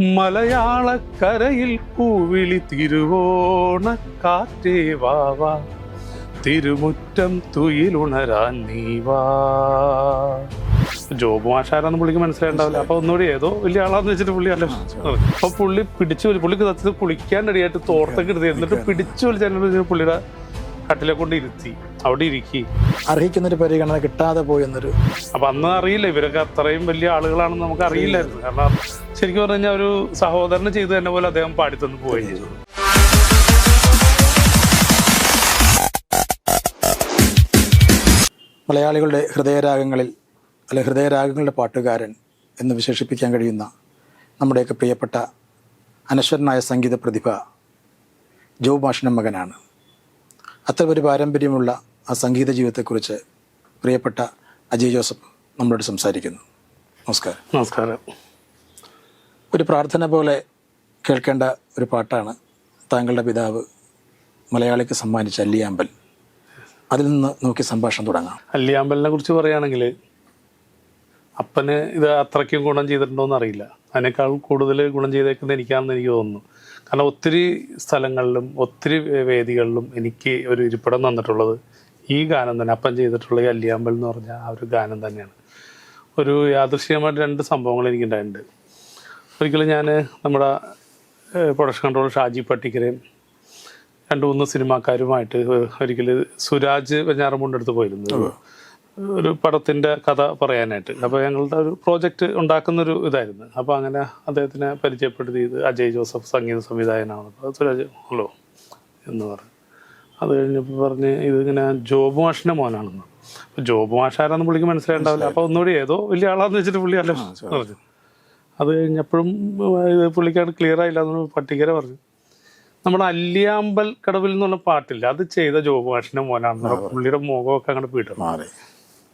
മലയാളക്കരയിൽ പൂവിളി തിരുവോണ കാറ്റേ വാവാ തിരുമുറ്റം തുയിലുണരാൻ നീ വാ. ജോബ് മാഷാരാന്ന് പുള്ളിക്ക് മനസ്സിലായിണ്ടാവില്ല. അപ്പൊ ഒന്നുകൂടി ഏതോ വലിയ ആളാന്ന് വെച്ചിട്ട് പുള്ളി അല്ല. അപ്പൊ പുള്ളി പിടിച്ചു പുള്ളിക്ക് സത്യത്തിൽ കുളിക്കാൻ റെഡിയായിട്ട് തോർത്തൊക്കെ എടുത്ത് എന്നിട്ട് പിടിച്ചു വലിച്ചു പുള്ളിയുടെ കട്ടിലെ കൊണ്ട് ഇരുത്തി. അവിടെ ഇരിക്കി. അർഹിക്കുന്നൊരു പരിഗണന കിട്ടാതെ പോയെന്നൊരു അപ്പൊ അന്ന് അറിയില്ല. ഇവരൊക്കെ അത്രയും വലിയ ആളുകളാണെന്ന് നമുക്ക് അറിയില്ലായിരുന്നു. കാരണം ശരിക്കും പറഞ്ഞു കഴിഞ്ഞാൽ ഒരു സഹോദരന് ചെയ്തു തന്നെ പോലെ അദ്ദേഹം പാടിത്തന്ന് പോയി ചെയ്തു. മലയാളികളുടെ ഹൃദയരാഗങ്ങളിൽ അല്ലെ ഹൃദയരാഗങ്ങളുടെ പാട്ടുകാരൻ എന്ന് വിശേഷിപ്പിക്കാൻ കഴിയുന്ന നമ്മുടെയൊക്കെ പ്രിയപ്പെട്ട അനശ്വരനായ സംഗീത പ്രതിഭ ജോ മകനാണ്. അത്തരമൊരു പാരമ്പര്യമുള്ള ആ സംഗീത ജീവിതത്തെക്കുറിച്ച് പ്രിയപ്പെട്ട അജയ് ജോസഫ് നമ്മളോട് സംസാരിക്കുന്നു. നമസ്കാരം. നമസ്കാരം. ഒരു പ്രാർത്ഥന പോലെ കേൾക്കേണ്ട ഒരു പാട്ടാണ് താങ്കളുടെ പിതാവ് മലയാളിക്ക് സമ്മാനിച്ച അല്ലിയാമ്പൽ. അതിൽ നിന്ന് നോക്കി സംഭാഷണം തുടങ്ങാം. അല്ലിയാമ്പലിനെ കുറിച്ച് പറയുകയാണെങ്കിൽ അപ്പന് ഇത് അത്രയ്ക്കും ഗുണം ചെയ്തിട്ടുണ്ടോ എന്ന് അറിയില്ല. അതിനേക്കാൾ കൂടുതൽ ഗുണം ചെയ്തേക്കുന്നത് എനിക്കാണെന്ന് എനിക്ക് തോന്നുന്നു. കാരണം ഒത്തിരി സ്ഥലങ്ങളിലും ഒത്തിരി വേദികളിലും എനിക്ക് ഒരു ഇരിപ്പിടം തന്നിട്ടുള്ളത് ഈ ഗാനം തന്നെ അപ്പം ചെയ്തിട്ടുള്ള ഈ അല്ലിയാമ്പൽ എന്ന് പറഞ്ഞ ആ ഒരു ഗാനം തന്നെയാണ്. ഒരു യാദൃശ്യമായിട്ട് രണ്ട് സംഭവങ്ങൾ എനിക്കുണ്ടായിട്ടുണ്ട്. ഒരിക്കലും ഞാൻ നമ്മുടെ പ്രൊഡക്ഷൻ കൺട്രോൾ ഷാജി പട്ടിക്കരയും രണ്ട് മൂന്ന് സിനിമാക്കാരുമായിട്ട് ഒരിക്കൽ സുരാജ് വെഞ്ഞാറമുണ്ട് അടുത്ത് പോയിരുന്നു. ഒരു- പടത്തിന്റെ പടത്തിന്റെ കഥ പറയാനായിട്ട്. അപ്പോൾ ഞങ്ങളുടെ ഒരു പ്രോജക്റ്റ് ഉണ്ടാക്കുന്നൊരു ഇതായിരുന്നു. അപ്പോൾ അങ്ങനെ അദ്ദേഹത്തിനെ പരിചയപ്പെടുത്തിയത് അജയ് ജോസഫ് സംഗീത സംവിധായകനാണ്. അപ്പോൾ സുരാജ് ഹലോ എന്ന് പറഞ്ഞു. അത് കഴിഞ്ഞപ്പോൾ പറഞ്ഞ് ഇതിങ്ങനെ ജോബ് മാഷിന്റെ മോനാണെന്ന്. അപ്പോൾ ജോബ് മാഷാരാന്ന് പുള്ളിക്ക് മനസ്സിലായിണ്ടാവില്ല. അപ്പോൾ ഒന്നുകൂടി ഏതോ വലിയ ആളാന്ന് വെച്ചിട്ട് പുള്ളി അല്ല പറഞ്ഞു അത് കഴിഞ്ഞപ്പോഴും ഇത് പുള്ളിക്കാണ് ക്ലിയർ ആയില്ല എന്ന് പട്ടിക്കര പറഞ്ഞു. നമ്മുടെ അല്ലിയാമ്പൽ കടവിൽ നിന്നുള്ള പാട്ടില്ല. അത് ചെയ്ത ജോബ് മാഷിന്റെ മോനാണെന്ന്. പുള്ളിയുടെ മുഖമൊക്കെ അങ്ങോട്ട് മാറി.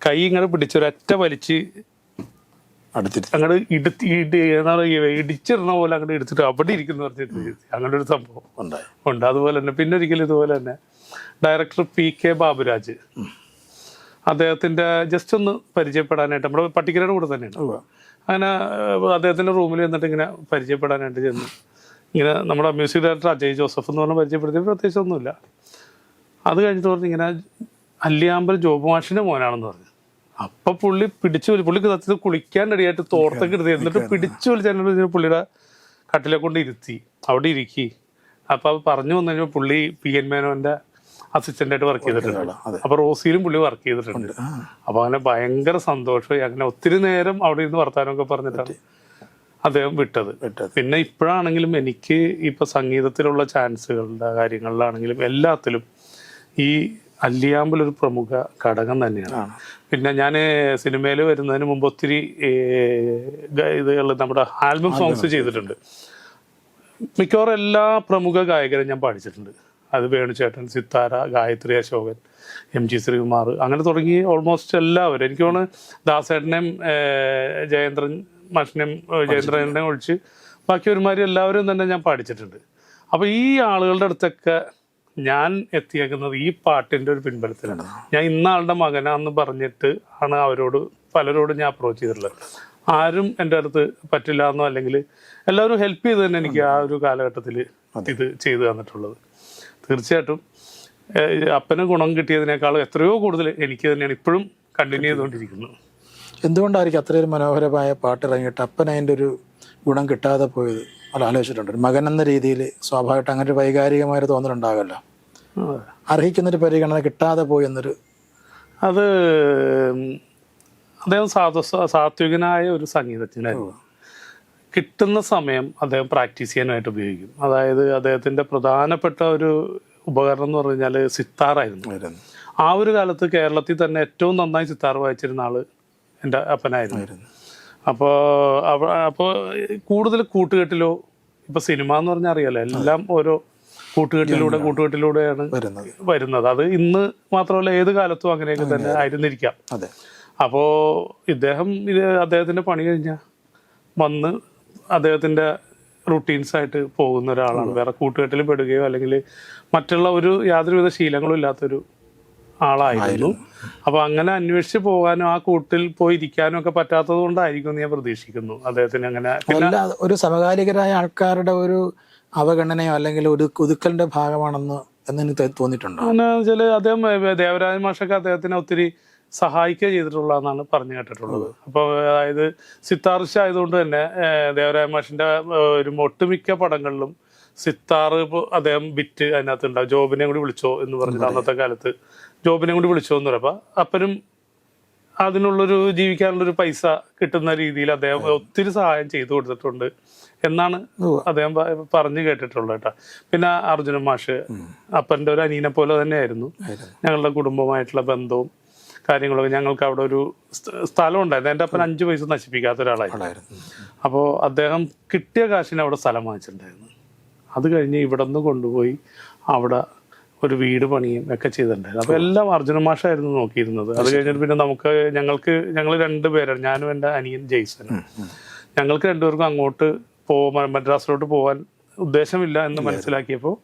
കൈ ഇങ്ങനെ പിടിച്ചൊരൊറ്റ വലിച്ച് അടുത്തിട്ട്. അങ്ങോട്ട് ഇടുത്തി ഇടി എന്താ പറയുക ഇടിച്ചിരുന്ന പോലെ അങ്ങോട്ട് എടുത്തിട്ട് അവിടെ ഇരിക്കുന്നു പറഞ്ഞിട്ട് അങ്ങനെ ഒരു സംഭവം. ഉണ്ടായി. ഉണ്ട്. അതുപോലെ തന്നെ പിന്നെ ഒരിക്കലും ഇതുപോലെ തന്നെ ഡയറക്ടർ പി കെ ബാബുരാജ്. അദ്ദേഹത്തിന്റെ ജസ്റ്റ് ഒന്ന് പരിചയപ്പെടാനായിട്ട് നമ്മുടെ പട്ടിക്കരയുടെ കൂടെ തന്നെയാണ്. അങ്ങനെ അദ്ദേഹത്തിന്റെ റൂമിൽ വന്നിട്ട് ഇങ്ങനെ പരിചയപ്പെടാനായിട്ട് ചെന്ന് ഇങ്ങനെ നമ്മുടെ മ്യൂസിക് ഡയറക്ടർ അജയ് ജോസഫ് എന്ന് പറഞ്ഞാൽ പരിചയപ്പെടുത്തിയ പ്രത്യേകിച്ച് ഒന്നുമില്ല. അത് കഴിഞ്ഞിട്ട് പറഞ്ഞു ഇങ്ങനെ അല്ലിയാമ്പൽ ജോബ് മാഷിന്റെ മോനാണെന്ന് പറഞ്ഞു. അപ്പൊ പുള്ളി പിടിച്ചു വലി പുള്ളിക്ക് സത്യത്തിൽ കുളിക്കാൻ റെഡിയായിട്ട് തോർത്തൊക്കെ എടുത്ത് എന്നിട്ട് പിടിച്ചു വലിച്ചു പുള്ളിയുടെ കട്ടിലെ കൊണ്ട് ഇരുത്തി. അവിടെ ഇരിക്കി. അപ്പൊ അത് പറഞ്ഞു വന്നു കഴിഞ്ഞാൽ പുള്ളി പി എൻ മേനോന്റെ അസിസ്റ്റന്റായിട്ട് വർക്ക് ചെയ്തിട്ടുണ്ട്. അപ്പൊ റോസിയിലും പുള്ളി വർക്ക് ചെയ്തിട്ടുണ്ട്. അപ്പൊ അങ്ങനെ ഭയങ്കര സന്തോഷമായി. അങ്ങനെ ഒത്തിരി നേരം അവിടെ ഇരുന്ന് വർത്താനമൊക്കെ പറഞ്ഞിട്ടാണ് അദ്ദേഹം വിട്ടത്. വിട്ടത്. പിന്നെ ഇപ്പോഴാണെങ്കിലും എനിക്ക് ഇപ്പൊ സംഗീതത്തിലുള്ള ചാൻസുകളുടെ കാര്യങ്ങളിലാണെങ്കിലും എല്ലാത്തിലും ഈ അല്ലിയാമ്പൽ ഒരു പ്രമുഖ ഘടകം തന്നെയാണ്. പിന്നെ ഞാൻ സിനിമയിൽ വരുന്നതിന് മുമ്പ് ഒത്തിരി ഇതുകൾ നമ്മുടെ ആൽബം സോങ്സ് ചെയ്തിട്ടുണ്ട്. മിക്കവാറും എല്ലാ പ്രമുഖ ഗായകരും ഞാൻ പഠിച്ചിട്ടുണ്ട് അത് വേണുചേട്ടൻ സിത്താര ഗായത്രി അശോകൻ എം ജി ശ്രീകുമാർ അങ്ങനെ തുടങ്ങി ഓൾമോസ്റ്റ് എല്ലാവരും. എനിക്ക് തോന്നുന്നു ദാസേട്ടനെയും ജയേന്ദ്രൻ മഷനെയും ജയേന്ദ്രനെയും ഒഴിച്ച് ബാക്കി ഒരുമാതിരി എല്ലാവരും തന്നെ ഞാൻ പഠിച്ചിട്ടുണ്ട് അപ്പോൾ ഈ ആളുകളുടെ അടുത്തൊക്കെ ഞാൻ എത്തിയേക്കുന്നത് ഈ പാട്ടിന്റെ ഒരു പിൻബലത്തിലാണ്. ഞാൻ ഇന്നാളുടെ മകനാന്ന് പറഞ്ഞിട്ട് ആണ് അവരോട് പലരോടും ഞാൻ അപ്രോച്ച് ചെയ്തിട്ടുള്ളത്. ആരും എന്റെ അടുത്ത് പറ്റില്ല എന്നോ അല്ലെങ്കിൽ എല്ലാവരും ഹെൽപ്പ് ചെയ്ത് തന്നെ എനിക്ക് ആ ഒരു കാലഘട്ടത്തിൽ ഇത് ചെയ്തു തന്നിട്ടുള്ളത്. തീർച്ചയായിട്ടും അപ്പന് ഗുണം കിട്ടിയതിനേക്കാൾ എത്രയോ കൂടുതൽ എനിക്ക് തന്നെയാണ് ഇപ്പോഴും കണ്ടിന്യൂ ചെയ്തുകൊണ്ടിരിക്കുന്നത്. എന്തുകൊണ്ടായിരിക്കും അത്രയൊരു മനോഹരമായ പാട്ട് ഇറങ്ങിയിട്ട് അപ്പൻ അതിന്റെ ഒരു ഗുണം കിട്ടാതെ പോയത്? അല്ല ആലോചിച്ചിട്ടുണ്ട്. ഒരു മകൻ എന്ന രീതിയിൽ സ്വാഭാവികമായിട്ട് അങ്ങനെ ഒരു വൈകാരികമായൊരു തോന്നലുണ്ടാകല്ലോ. അർഹിക്കുന്നൊരു പരിഗണന കിട്ടാതെ പോയി എന്നൊരു അത് അദ്ദേഹം സാധു സാത്വികനായ ഒരു സംഗീതജ്ഞനായിരുന്നു. കിട്ടുന്ന സമയം അദ്ദേഹം പ്രാക്ടീസ് ചെയ്യാനായിട്ട് ഉപയോഗിക്കും. അതായത് അദ്ദേഹത്തിന്റെ പ്രധാനപ്പെട്ട ഒരു ഉപകരണം എന്ന് പറഞ്ഞു കഴിഞ്ഞാൽ സിത്താറായിരുന്നു. ആ ഒരു കാലത്ത് കേരളത്തിൽ തന്നെ ഏറ്റവും നന്നായി സിത്താർ വായിച്ചിരുന്ന ആൾ എന്റെ അപ്പനായിരുന്നു. അപ്പോൾ അപ്പോൾ കൂടുതൽ കൂട്ടുകെട്ടിലോ ഇപ്പൊ സിനിമ എന്ന് പറഞ്ഞാൽ അറിയാലോ എല്ലാം ഓരോ കൂട്ടുകെട്ടിലൂടെ കൂട്ടുകെട്ടിലൂടെയാണ് വരുന്നത്. അത് ഇന്ന് മാത്രമല്ല ഏത് കാലത്തും അങ്ങനെയൊക്കെ തന്നെ ആയിരുന്നിരിക്കാം. അപ്പോ ഇദ്ദേഹം ഇത് അദ്ദേഹത്തിന്റെ പണി കഴിഞ്ഞ വന്ന് അദ്ദേഹത്തിന്റെ റുട്ടീൻസ് ആയിട്ട് പോകുന്ന ഒരാളാണ്. വേറെ കൂട്ടുകെട്ടിൽ പെടുകയോ അല്ലെങ്കിൽ മറ്റുള്ള ഒരു യാതൊരുവിധ ശീലങ്ങളും ഇല്ലാത്തൊരു ആളായിരുന്നു. അപ്പൊ അങ്ങനെ അന്വേഷിച്ച് പോകാനും ആ കൂട്ടിൽ പോയി ഇരിക്കാനും ഒക്കെ പറ്റാത്തത് കൊണ്ടായിരിക്കും ഞാൻ പ്രതീക്ഷിക്കുന്നു. അദ്ദേഹത്തിന് അങ്ങനെ അല്ല ഒരു സമകാലികരായ ആൾക്കാരുടെ ഒരു അവഗണനയോ അല്ലെങ്കിൽ ഒരു ഒതുക്കലിന്റെ ഭാഗമാണെന്ന് തോന്നിയിട്ടുണ്ടോ? അങ്ങനെ അദ്ദേഹം ദേവരാജ മാഷൊക്കെ അദ്ദേഹത്തിനെ ഒത്തിരി സഹായിക്കുക ചെയ്തിട്ടുള്ളതെന്നാണ് പറഞ്ഞു കേട്ടിട്ടുള്ളത്. അപ്പോൾ അതായത് സിത്താർഷ ആയതുകൊണ്ട് തന്നെ ദേവരായ ദേവരാജ മാഷിന്റെ ഒരു ഒട്ടുമിക്ക പടങ്ങളിലും സിത്താർ അദ്ദേഹം ബിറ്റ് അതിനകത്ത് ഉണ്ടാവും ജോബിനെ കൂടി വിളിച്ചോ എന്ന് പറഞ്ഞിട്ട് അന്നത്തെ കാലത്ത്. ജോബിനെ കൂടി വിളിച്ചോന്ന് പറയപ്പ അപ്പനും അതിനുള്ളൊരു ജീവിക്കാനുള്ളൊരു പൈസ കിട്ടുന്ന രീതിയിൽ അദ്ദേഹം ഒത്തിരി സഹായം ചെയ്തു കൊടുത്തിട്ടുണ്ട് എന്നാണ് അദ്ദേഹം പറഞ്ഞു കേട്ടിട്ടുള്ളത് കേട്ടോ. പിന്നെ അർജുന മാഷ് അപ്പന്റെ ഒരു അനീനെ പോലെ തന്നെയായിരുന്നു. ഞങ്ങളുടെ കുടുംബമായിട്ടുള്ള ബന്ധവും കാര്യങ്ങളൊക്കെ ഞങ്ങൾക്ക് അവിടെ ഒരു സ്ഥ- സ്ഥലം ഉണ്ടായിരുന്നു. എന്റെ അപ്പൻ അഞ്ച് പൈസ നശിപ്പിക്കാത്ത ഒരാളായിരുന്നു. അപ്പോൾ അദ്ദേഹം കിട്ടിയ കാശിന് അവിടെ സ്ഥലം വാങ്ങിച്ചിട്ടുണ്ടായിരുന്നു. അത് കഴിഞ്ഞ് ഇവിടെ നിന്ന് കൊണ്ടുപോയി അവിടെ ഒരു വീട് പണിയും ഒക്കെ ചെയ്തിട്ടുണ്ടായിരുന്നു അപ്പോൾ എല്ലാം അർജുന മാഷായിരുന്നു നോക്കിയിരുന്നത്. അത് കഴിഞ്ഞിട്ട് പിന്നെ നമുക്ക് ഞങ്ങൾക്ക് ഞങ്ങൾ രണ്ടുപേരാണ് ഞാനും എന്റെ അനിയൻ ജെയ്സനും ഞങ്ങൾക്ക് രണ്ടുപേർക്കും അങ്ങോട്ട് പോവാൻ മദ്രാസിലോട്ട് പോകാൻ ഉദ്ദേശമില്ല എന്ന് മനസ്സിലാക്കിയപ്പോൾ